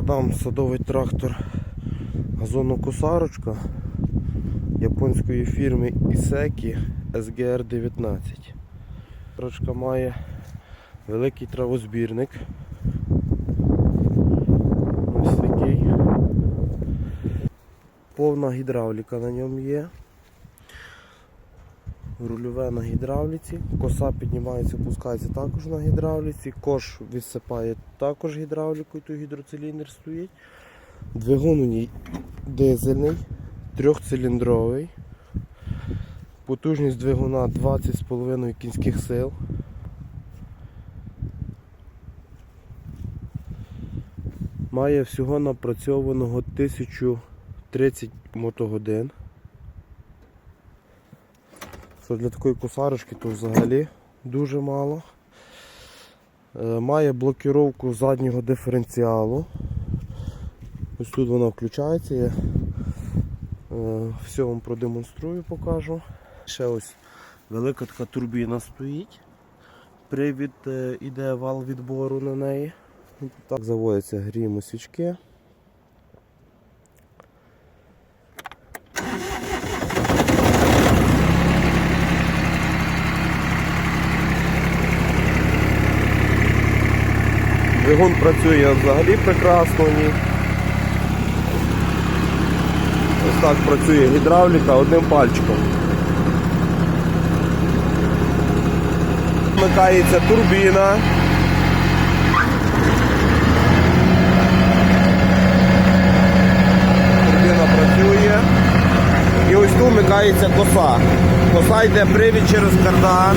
продам садовий трактор газонокосарочка японської фірми Ісекі SGR 19. Трочка має великий травозбірник. Ось такий. Повна гідравліка на ньому є. Рульове на гідравліці, коса піднімається, опускається також на гідравліці, кош відсипає також гідравлікою, тут гідроциліндр стоїть. Двигун у ній дизельний, трьохциліндровий. Потужність двигуна 20,5 кінських сил. Має всього напрацьованого 1030 мотогодин. Що для такої косарочки то взагалі дуже мало. Е, Має блокіровку заднього диференціалу. Ось тут вона включається. Я е, все вам продемонструю, покажу. Ще ось велика така турбіна стоїть. Привід е, іде вал відбору на неї. Так заводяться гріємо свічки. Двигун працює взагалі прекрасно. в ній. Ось так працює гідравліка одним пальчиком. Вмикається турбіна. Турбіна працює. І ось тут вмикається коса. Коса йде привід через кардан.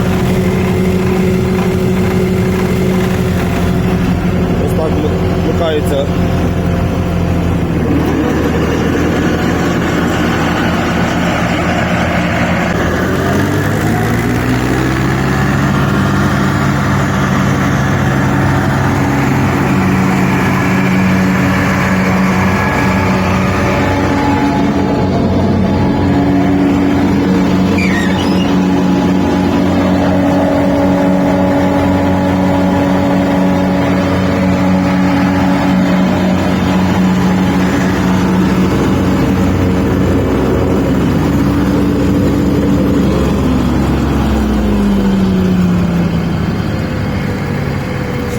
Ось так вмикається.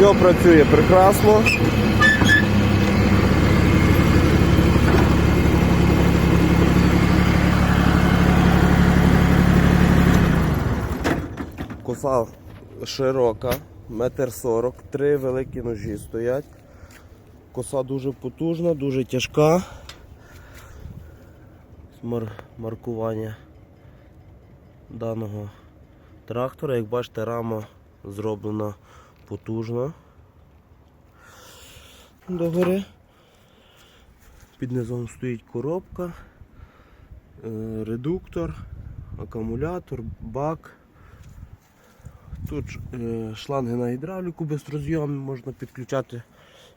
Все працює прекрасно. Коса широка, метр сорок, три великі ножі стоять. Коса дуже потужна, дуже тяжка. Мар- маркування даного трактора. Як бачите, рама зроблена потужно. Догори. Під низом стоїть коробка, е, редуктор, акумулятор, бак. Тут е, шланги на гідравліку безрозйомні, можна підключати,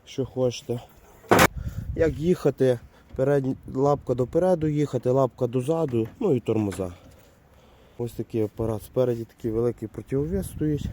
що хочете. Як їхати, передні, лапка допереду їхати, лапка дозаду, ну і тормоза. Ось такий апарат. Спереді такий великий противовес стоїть.